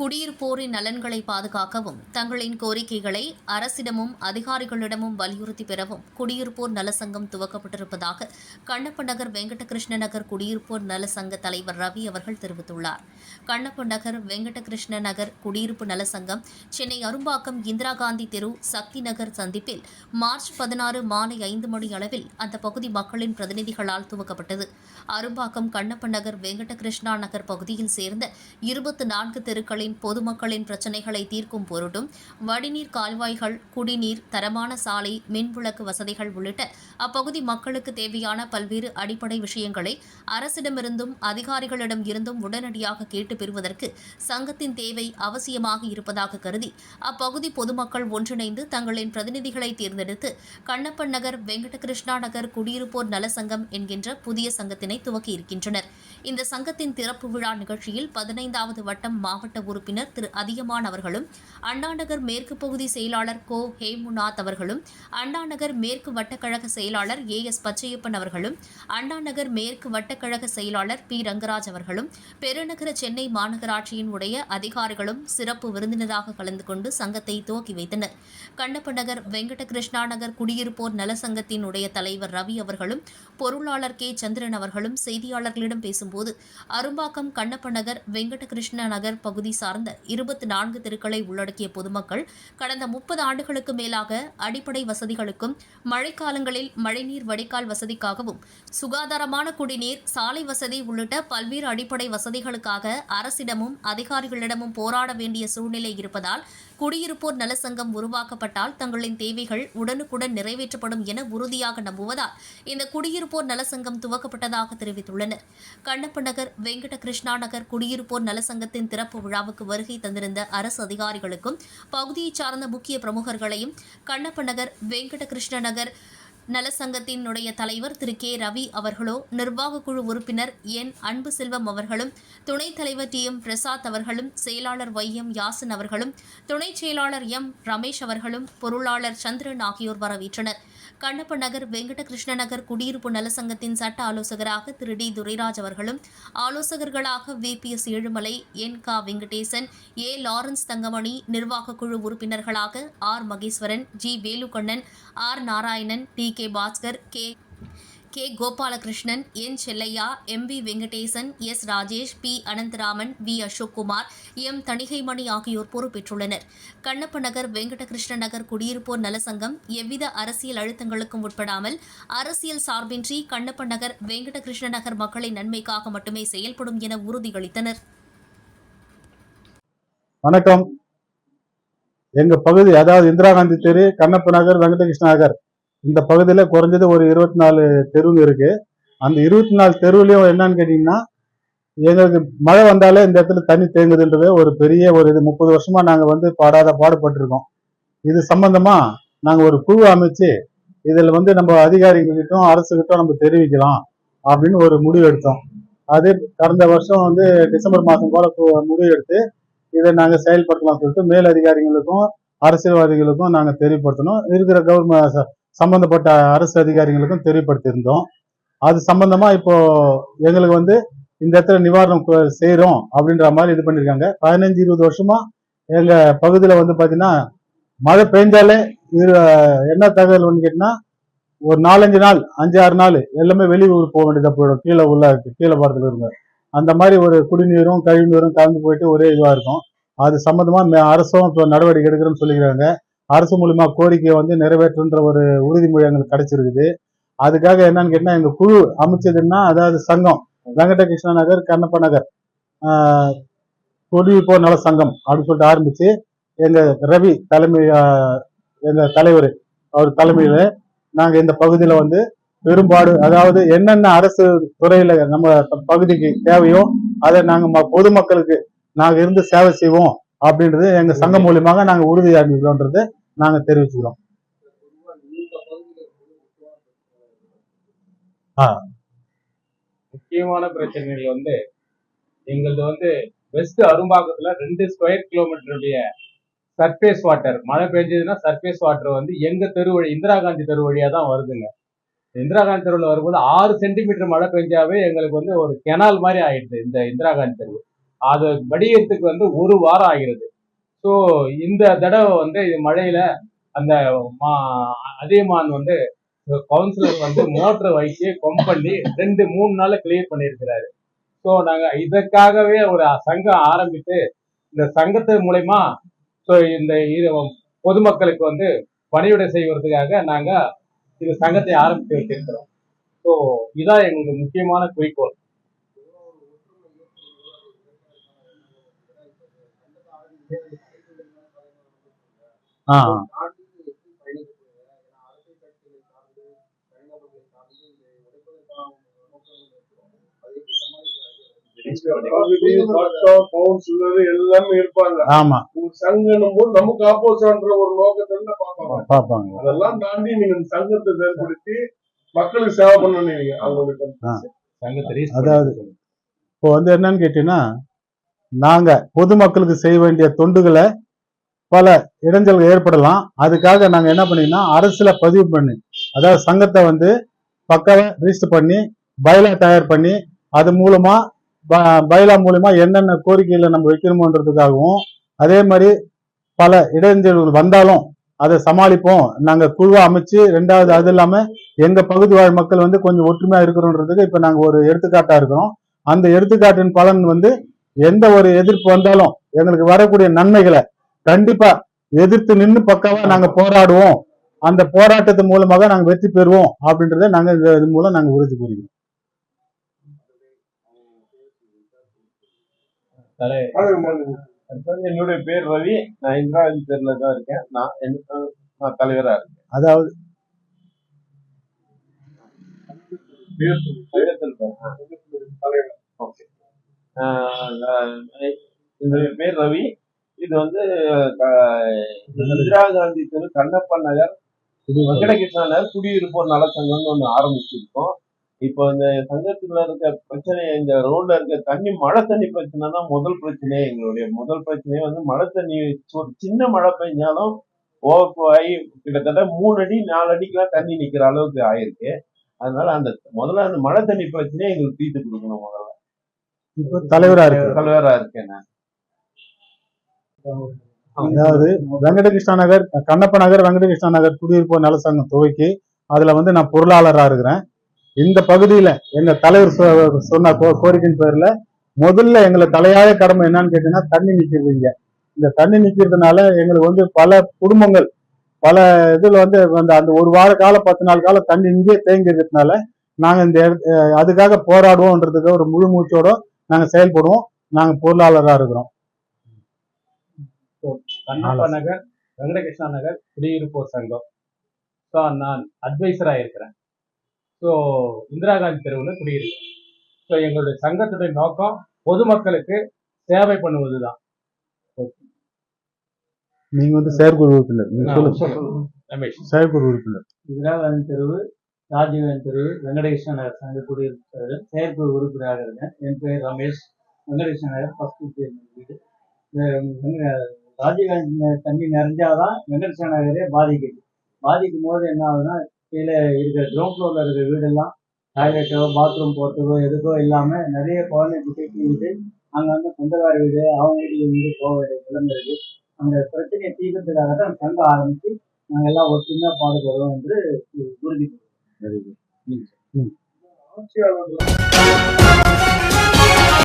குடியிருப்போரின் நலன்களை பாதுகாக்கவும் தங்களின் கோரிக்கைகளை அரசிடமும் அதிகாரிகளிடமும் வலியுறுத்தி பெறவும் குடியிருப்போர் நல சங்கம் துவக்கப்பட்டிருப்பதாக கண்ணப்ப நகர் வெங்கடகிருஷ்ண நகர் குடியிருப்போர் நல சங்க தலைவர் ரவி அவர்கள் தெரிவித்துள்ளார். கண்ணப்ப நகர் வெங்கடகிருஷ்ண நகர் குடியிருப்பு நல சங்கம் சென்னை அரும்பாக்கம் இந்திரா காந்தி தெரு சக்தி நகர் சந்திப்பில் மார்ச் பதினாறு மாலை ஐந்து மணி அளவில் அந்த பகுதி மக்களின் பிரதிநிதிகளால் துவக்கப்பட்டது. அரும்பாக்கம் கண்ணப்ப நகர் வெங்கடகிருஷ்ணா நகர் பகுதியில் சேர்ந்த இருபத்தி நான்கு தெருக்களின் பொதுமக்களின் பிரச்சினைகளை தீர்க்கும் பொருட்டும் வடிநீர் கால்வாய்கள் குடிநீர் தரமான சாலை மின்விளக்கு வசதிகள் உள்ளிட்ட அப்பகுதி மக்களுக்கு தேவையான பல்வேறு அடிப்படை விஷயங்களை அரசிடமிருந்தும் அதிகாரிகளிடம் இருந்தும் உடனடியாக கேட்டு பெறுவதற்கு சங்கத்தின் தேவை அவசியமாக இருப்பதாக கருதி அப்பகுதி பொதுமக்கள் ஒன்றிணைந்து தங்களின் பிரதிநிதிகளை தேர்ந்தெடுத்து கண்ணப்பன் நகர் வெங்கடகிருஷ்ணா நகர் குடியிருப்போர் நல சங்கம் என்கின்ற புதிய சங்கத்தினை துவக்கியிருக்கின்றனர். இந்த சங்கத்தின் திறப்பு விழா நிகழ்ச்சியில் பதினைந்தாவது வட்டம் மாவட்ட உறுப்பினர் திரு அதிகமான் அவர்களும் அண்ணாநகர் மேற்கு பகுதி செயலாளர் கோ. ஹேமுநாத் அவர்களும் அண்ணாநகர் மேற்கு வட்டக்கழக செயலாளர் ஏ. எஸ். பச்சையப்பன் அவர்களும் அண்ணாநகர் மேற்கு வட்டக்கழக செயலாளர் பி. ரங்கராஜ் அவர்களும் பெருநகர சென்னை மாநகராட்சியின் உடைய அதிகாரிகளும் சிறப்பு விருந்தினராக கலந்து கொண்டு சங்கத்தை துவக்கி வைத்தனர். கண்ணப்ப நகர் வெங்கடகிருஷ்ணா நகர் குடியிருப்போர் நல சங்கத்தின் உடைய தலைவர் ரவி அவர்களும் பொருளாளர் கே. சந்திரன் அவர்களும் செய்தியாளர்களிடம் பேசும்போது அரும்பாக்கம் கண்ணப்ப நகர் வெங்கடகிருஷ்ண நகர் பகுதி சார்ந்த இருபத்தி நான்கு தெருக்களை உள்ளடக்கிய பொதுமக்கள் கடந்த முப்பது ஆண்டுகளுக்கு மேலாக அடிப்படை வசதிகளுக்கும் மழைக்காலங்களில் மழைநீர் வடிகால் வசதிக்காகவும் சுகாதாரமான குடிநீர் சாலை வசதி உள்ளிட்ட பல்வேறு அடிப்படை வசதிகளுக்காக அரசிடமும் அதிகாரிகளிடமும் போராட வேண்டிய சூழ்நிலை இருப்பதால் குடியிருப்போர் நலசங்கம் உருவாக்கப்பட்டால் தங்களின் தேவைகள் உடனுக்குடன் நிறைவேற்றப்படும் என உறுதியாக நம்புவதால் இந்த குடியிருப்போர் நலசங்கம் துவக்கப்பட்டதாக தெரிவித்துள்ளனர். கண்ணப்ப நகர் வெங்கட கிருஷ்ணா நகர் குடியிருப்போர் நலசங்கத்தின் திறப்பு விழாவுக்கு வருகை தந்திருந்த அரசு அதிகாரிகளுக்கும் பகுதியைச் சார்ந்த முக்கிய பிரமுகர்களையும் கண்ணப்ப நகர் வெங்கட கிருஷ்ண நகர் நலசங்கத்தினுடைய தலைவர் திரு. கே. ரவி அவர்களோ நிர்வாக குழு உறுப்பினர் என். அன்பு செல்வம் அவர்களும் துணைத் தலைவர் டி. எம். பிரசாத் அவர்களும் செயலாளர் ஒய் எம். யாசன் அவர்களும் துணைச் செயலாளர் எம். ரமேஷ் அவர்களும் பொருளாளர் சந்திரன் ஆகியோர் வரவேற்றனர். கண்ணப்ப நகர் வெங்கடகிருஷ்ண நகர் குடியிருப்பு நலசங்கத்தின் சட்ட ஆலோசகராக திரு. டி. துரைராஜ் அவர்களும் ஆலோசகர்களாக V. P. S. Ezhumalai N. கா. வெங்கடேசன் ஏ. லாரன்ஸ் தங்கமணி நிர்வாக குழு உறுப்பினர்களாக R. Maheswaran G. Velukannan R. Narayanan T. K. Baskar K. K. Gopalakrishnan N. Chellaiah M. V. Venkatesan S. Rajesh P. Anantharaman V. Asokkumar M. Thanigaimani ஆகியோர் பொறுப்பேற்றுள்ளனர். கண்ணப்ப நகர் வெங்கடகிருஷ்ண நகர் குடியிருப்போர் நலசங்கம் எவ்வித அரசியல் அழுத்தங்களுக்கும் உட்படாமல் அரசியல் சார்பின்றி கண்ணப்ப நகர் வெங்கடகிருஷ்ண நகர் மக்களின் நன்மைக்காக மட்டுமே செயல்படும் என உறுதியளித்தனர். வணக்கம். எங்க பகுதி அதாவது இந்திரா காந்தி தெரு கண்ணப்ப நகர் வெங்கடகிருஷ்ண நகர். இந்த பகுதியில் குறைஞ்சது ஒரு இருபத்தி நாலு தெருவு இருக்கு. அந்த இருபத்தி நாலு தெருவுலையும் என்னன்னு கேட்டீங்கன்னா எங்களுக்கு மழை வந்தாலே இந்த இடத்துல தண்ணி தேங்குதுன்றது ஒரு பெரிய ஒரு இது. முப்பது வருஷமா நாங்க வந்து பாடாத பாடுபட்டிருக்கோம். இது சம்பந்தமா நாங்க ஒரு குழு அமைச்சு இதில் வந்து நம்ம அதிகாரிகிட்டும் அரசுகிட்டும் நம்ம தெரிவிக்கலாம் அப்படின்னு ஒரு முடிவு எடுத்தோம். அது கடந்த வருஷம் வந்து டிசம்பர் மாதம் போல கு- முடிவு எடுத்து இதை நாங்கள் செயல்படுத்தலாம் சொல்லிட்டு மேல் அதிகாரிகளுக்கும் அரசியல்வாதிகளுக்கும் நாங்கள் தெரியப்படுத்தணும். இருக்கிற கவர்மெண்ட் சம்பந்தப்பட்ட அரசு அதிகாரிகளுக்கும் தெரியப்படுத்தியிருந்தோம். அது சம்பந்தமா இப்போ எங்களுக்கு வந்து இந்த இடத்துல நிவாரணம் செய்யறோம் அப்படின்ற மாதிரி இது பண்ணிருக்காங்க பதினஞ்சு இருபது வருஷமா எங்க பகுதியில வந்து பாத்தீங்கன்னா மழை பெஞ்சாலே இரு என்ன தகவல் கேட்டீங்கன்னா ஒரு நாலஞ்சு நாள் அஞ்சு ஆறு நாள் எல்லாமே வெளியூர் போக வேண்டியதாக போயிடும். கீழே உள்ள கீழே பாரத்தில் இருங்க. அந்த மாதிரி ஒரு குடிநீரும் கழிவுநீரும் கலந்து போயிட்டு ஒரே இதுவாக இருக்கும். அது சம்மந்தமாக மே- அரசும் இப்போ நடவடிக்கை எடுக்கிறோம்னு சொல்லிக்கிறாங்க. அரசு மூலிமா கோரிக்கையை வந்து நிறைவேற்றுன்ற ஒரு உறுதிமொழி எங்களுக்கு கிடைச்சிருக்குது. அதுக்காக என்னன்னு கேட்டால் எங்க குழு அமைச்சதுன்னா அதாவது சங்கம். வெங்கடகிருஷ்ண நகர் கண்ணப்ப நகர். தொழில்நுட்ப நல சங்கம் அப்படின்னு சொல்லிட்டு ஆரம்பிச்சு எங்க ரவி தலைமை எங்கள் எங்க தலைவர் அவர் தலைமையில நாங்க இந்த பகுதியில வந்து பெரும்பாடு அதாவது என்னென்ன அரசு துறையில நம்ம பகுதிக்கு தேவையோ அதை நாங்க ம- பொதுமக்களுக்கு நாங்க இருந்து சேவை செய்வோம் அப்படின்றது எங்க சங்கம் மூலியமாக நாங்க உறுதி நாங்க தெரிவிச்சுக்கிறோம். முக்கியமான பிரச்சனைகள் வந்து எங்களது வந்து வெஸ்ட் அரும்பாக்கத்துல ரெண்டு ஸ்கொயர் கிலோமீட்டருடைய சர்ஃபேஸ் வாட்டர் மழை பெஞ்சதுன்னா சர்ஃபேஸ் வாட்டர் வந்து எங்க தெரு வழி இந்திரா காந்தி தெரு வழியா தான் வருதுங்க. இந்திரா காந்தி தெருவில் வரும்போது ஆறு சென்டிமீட்டர் மழை பெஞ்சாவே எங்களுக்கு வந்து ஒரு கெனால் மாதிரி ஆயிடுது இந்த இந்திரா காந்தி தெரு. அது வடிகிறதுக்கு வந்து ஒரு வாரம் ஆகிறது. ஸோ இந்த தடவை வந்து இது மழையில அந்த மா அதியமான் வந்து கவுன்சிலர் வந்து மோட்டரை வைத்து கொம் பண்ணி ரெண்டு மூணு நாள்ல கிளியர் பண்ணியிருக்கிறாரு. ஸோ நாங்க இதற்காகவே ஒரு சங்கம் ஆரம்பித்து இந்த சங்கத்து மூலயமா ஸோ இந்த பொதுமக்களுக்கு வந்து பணியுடை செய்வதற்காக நாங்க இந்த சங்கத்தை ஆரம்பித்து வைத்திருக்கிறோம். ஸோ இதான் எங்களுக்கு முக்கியமான குறிக்கோள். Thank you. எல்லாமே இருப்பாங்க ஆமா. உங்க சங்கம் போது நமக்கு ஆப்போசிட்ன்ற ஒரு நோக்கத்துல பார்ப்பாங்க. பார்ப்பாங்க. அதெல்லாம் தாண்டி நீங்க சங்கத்தை செயல்படுத்தி மக்களுக்கு சேவை பண்ணீங்க அவங்களுக்கு அதாவது- இப்போ வந்து என்னன்னு கேட்டீங்கன்னா நாங்க பொதுமக்களுக்கு செய்ய வேண்டிய தொண்டுகளை பல இடைஞ்சல்கள் ஏற்படலாம். அதுக்காக நாங்கள் என்ன பண்ணிங்கன்னா அரசில் பதிவு பண்ணி அதாவது சங்கத்தை வந்து பக்கம் ரிஜிஸ்டர் பண்ணி பைலா தயார் பண்ணி அது மூலமா ப- மூலயமா என்னென்ன கோரிக்கையில் நம்ம வைக்கணுமோன்றதுக்காகவும் அதே மாதிரி பல இடைஞ்சல்கள் வந்தாலும் அதை சமாளிப்போம். நாங்கள் குழுவாக அமைச்சு ரெண்டாவது அது இல்லாமல் எங்கள் பகுதி வாழ் மக்கள் வந்து கொஞ்சம் ஒற்றுமையாக இருக்கிறோன்றதுக்கு இப்போ நாங்கள் ஒரு எடுத்துக்காட்டாக இருக்கிறோம் அந்த எடுத்துக்காட்டின் பலன் வந்து எந்த ஒரு எதிர்ப்பு வந்தாலும் எங்களுக்கு வரக்கூடிய நன்மைகளை கண்டிப்பா எதிர்த்து நின்று பக்காவா நாங்க போராடுவோம். அந்த போராட்டத்து மூலமாக நாங்க வெற்றி பெறுவோம் அப்படின்றத நாங்க இது மூலம் நாங்க உறுதி கூறுகிறோம். என்னுடைய பேர் ரவி. நான் இந்திரா காந்தி தெருல தான் இருக்கேன். நான் எனக்கு நான் தலைவரா இருக்கேன். அதாவது என்னுடைய பேர் ரவி. இது வந்து இந்திரா காந்தி தெரு கண்ணப்பன் நகர் வெங்கடகிருஷ்ணா நகர் குடியிருப்போர் நலச்சங்கம்னு ஒன்று ஆரம்பிச்சிருக்கோம். இப்போ இந்த சங்கத்துல இருக்க பிரச்சனை இந்த ரோட்ல இருக்க தண்ணி மழை தண்ணி பிரச்சனை தான் முதல் பிரச்சனையே எங்களுடைய. முதல் பிரச்சனையே வந்து மழை தண்ணி ஒரு சின்ன மழை பெஞ்சாலும் ஓவர்ஃப்ளோ ஆகி கிட்டத்தட்ட மூணு அடி நாலு அடிக்கெல்லாம் தண்ணி நிக்கிற அளவுக்கு ஆயிருக்கு. அதனால அந்த முதல்ல அந்த மழை தண்ணி பிரச்சனையை எங்களுக்கு தீர்த்து கொடுக்கணும் முதல்ல. தலைவரா இருக்கு தலைவரா இருக்கேன் நான். அதாவது வெங்கடகிருஷ்ணா நகர் கண்ணப்ப நகர் வெங்கடகிருஷ்ணா நகர் குடியிருப்பு நலசங்கம் துவைக்கு அதுல வந்து நான் பொருளாளராக இருக்கிறேன். இந்த பகுதியில எங்க தலைவர் சொ- சொன்ன கோ- கோரிக்கையின் பேர்ல முதல்ல எங்களை தலையாய கடமை என்னன்னு கேட்டீங்கன்னா தண்ணி நிக்கிறது இங்க. இந்த தண்ணி நிக்கிறதுனால எங்களுக்கு வந்து பல குடும்பங்கள் பல இதுல வந்து அந்த அந்த ஒரு வார காலம் பத்து நாள் காலம் தண்ணி இங்கே தேங்கி இருக்கிறதுனால நாங்க இந்த இடத்து- அதுக்காக போராடுவோன்றதுக்கு ஒரு முழு மூச்சோட நாங்க செயல்படுவோம். நாங்க பொருளாளராக இருக்கிறோம். கண்ணப்பா நகர் வெங்கடகிருஷ்ணா நகர் குடியிருப்போர் சங்கம். ஸோ நான் அட்வைசரா இருக்கிறேன். ஸோ இந்திரா காந்தி தெருவில் குடியிருக்கேன். ஸோ எங்களுடைய சங்கத்துடைய நோக்கம் பொதுமக்களுக்கு சேவை பண்ணுவதுதான். நீங்க வந்து செயற்குழு உறுப்பினர். ரமேஷ். செயற்குழு உறுப்பினர். இந்திராகாந்தி தெருவு ராஜீவ்காந்தி தெருவு வெங்கடகிருஷ்ண நகர் சங்க குடியிருப்பு செயற்குழு உறுப்பினராக இருக்கேன் என் பேர் ரமேஷ். வெங்கடகிருஷ்ண நகர் ஃபர்ஸ்ட் வீடு. ராஜீவ்காந்தி தண்ணி நிறைஞ்சாதான் வெங்கடகிருஷ்ண நகரே பாதிக்குது. பாதிக்கும் போது என்ன ஆகுதுன்னா கீழே இருக்கிற கிரவுண்ட் ஃப்ளோர்ல இருக்கிற வீடெல்லாம் டாய்லெட்டோ பாத்ரூம் போகிறதுக்கோ எதுக்கோ இல்லாமல் நிறைய குழந்தை குட்டிக்கு வந்து சொந்தக்கார வீடு அவங்க வீட்டுக்கு வீடு போக வேண்டிய நிலைமை அந்த பிரச்சனையை தீர்க்கிறதுக்காக தான் சங்கம் ஆரம்பித்து நாங்கள் எல்லாம் ஒற்றுமையாக பாடுபடுவோம் என்று உறுதி ஆட்சியாளர்கள்